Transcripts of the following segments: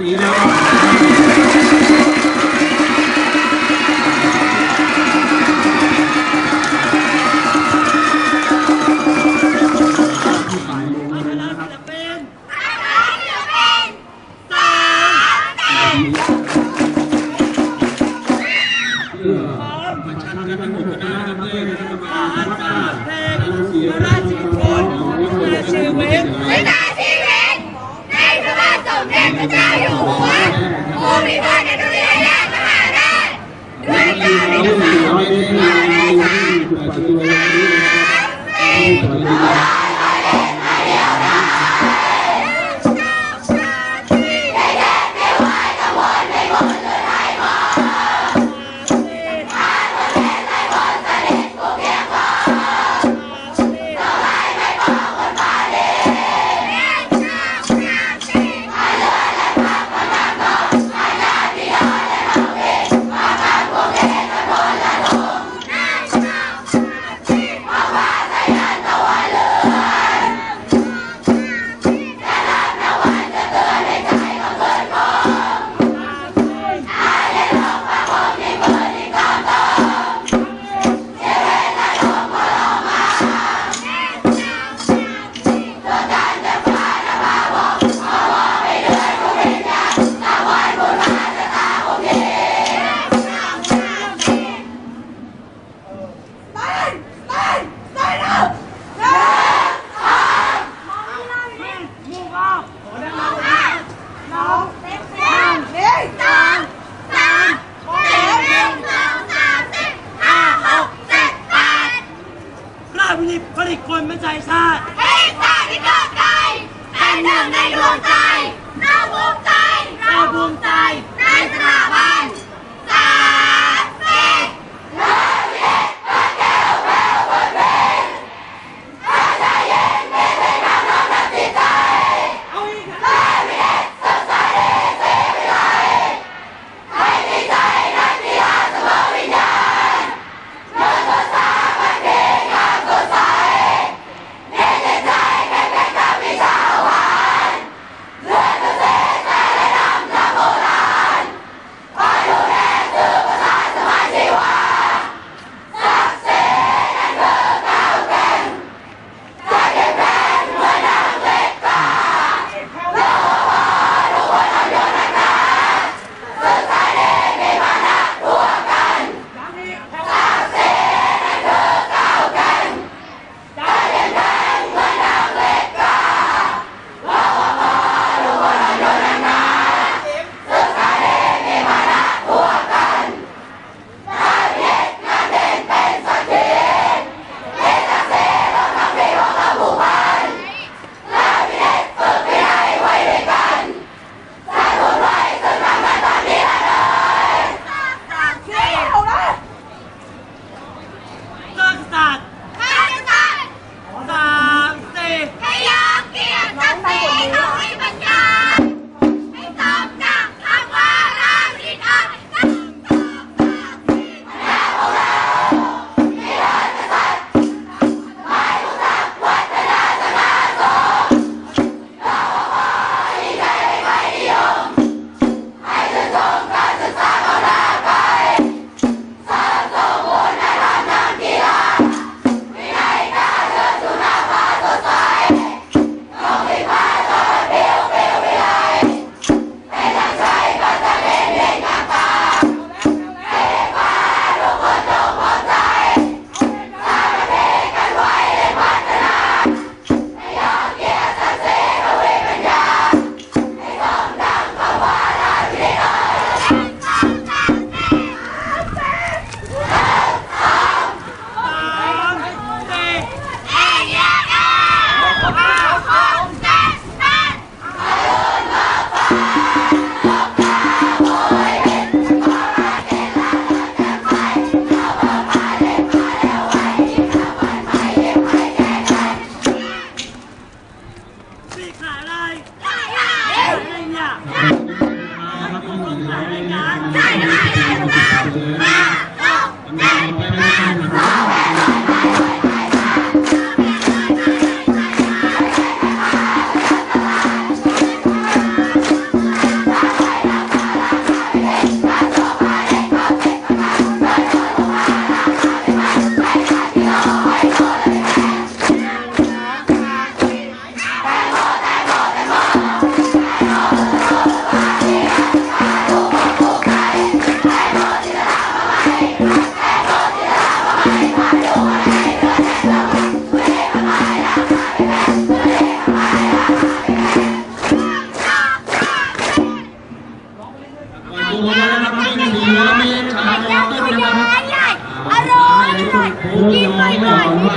You know. Obrigado. ไม่ใจชาติให้ชาติที่เกิดไกลเป็นหนึ่งในดวงใจ เราภูมิใจ เราภูมิใจในสถาบัน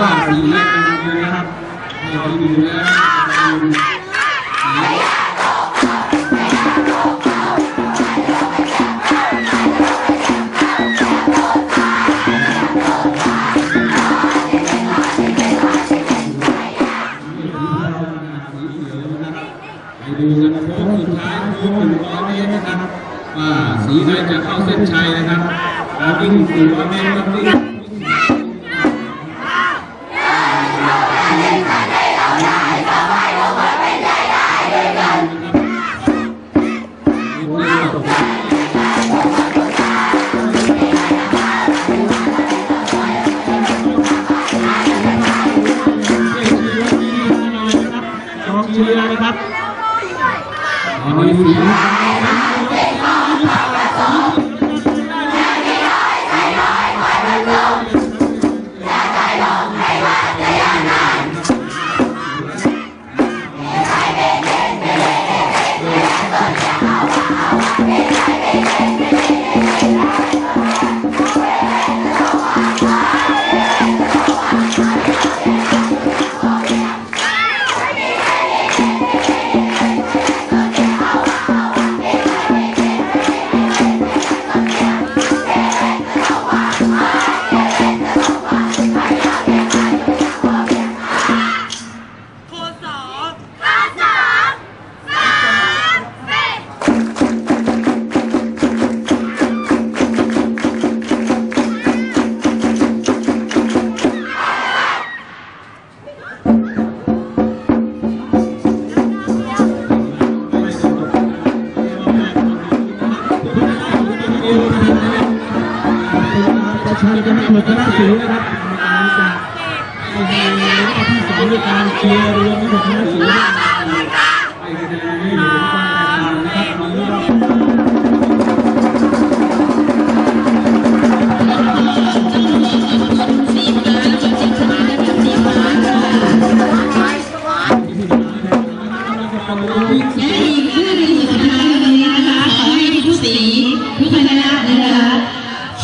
าสีเลยนะครับเราอยู่แล้วดูกันโค้งสุดท้ายโค้งหนึ่งร้อยเมตรนะครับว่าสีใดจะเข้าเส้นชัยนะครับแล้ววิ่งหนึ่ร้อยเมตรครับวิ่ง กองเชียร์นะครับตอนนี้สีโค นะครับการจะไปในรอบที่สองด้วยการเชียร์รวมทั้งหมดคณะสี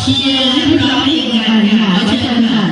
ชี้แจงให้กันค่ะขอเชิญค่ะ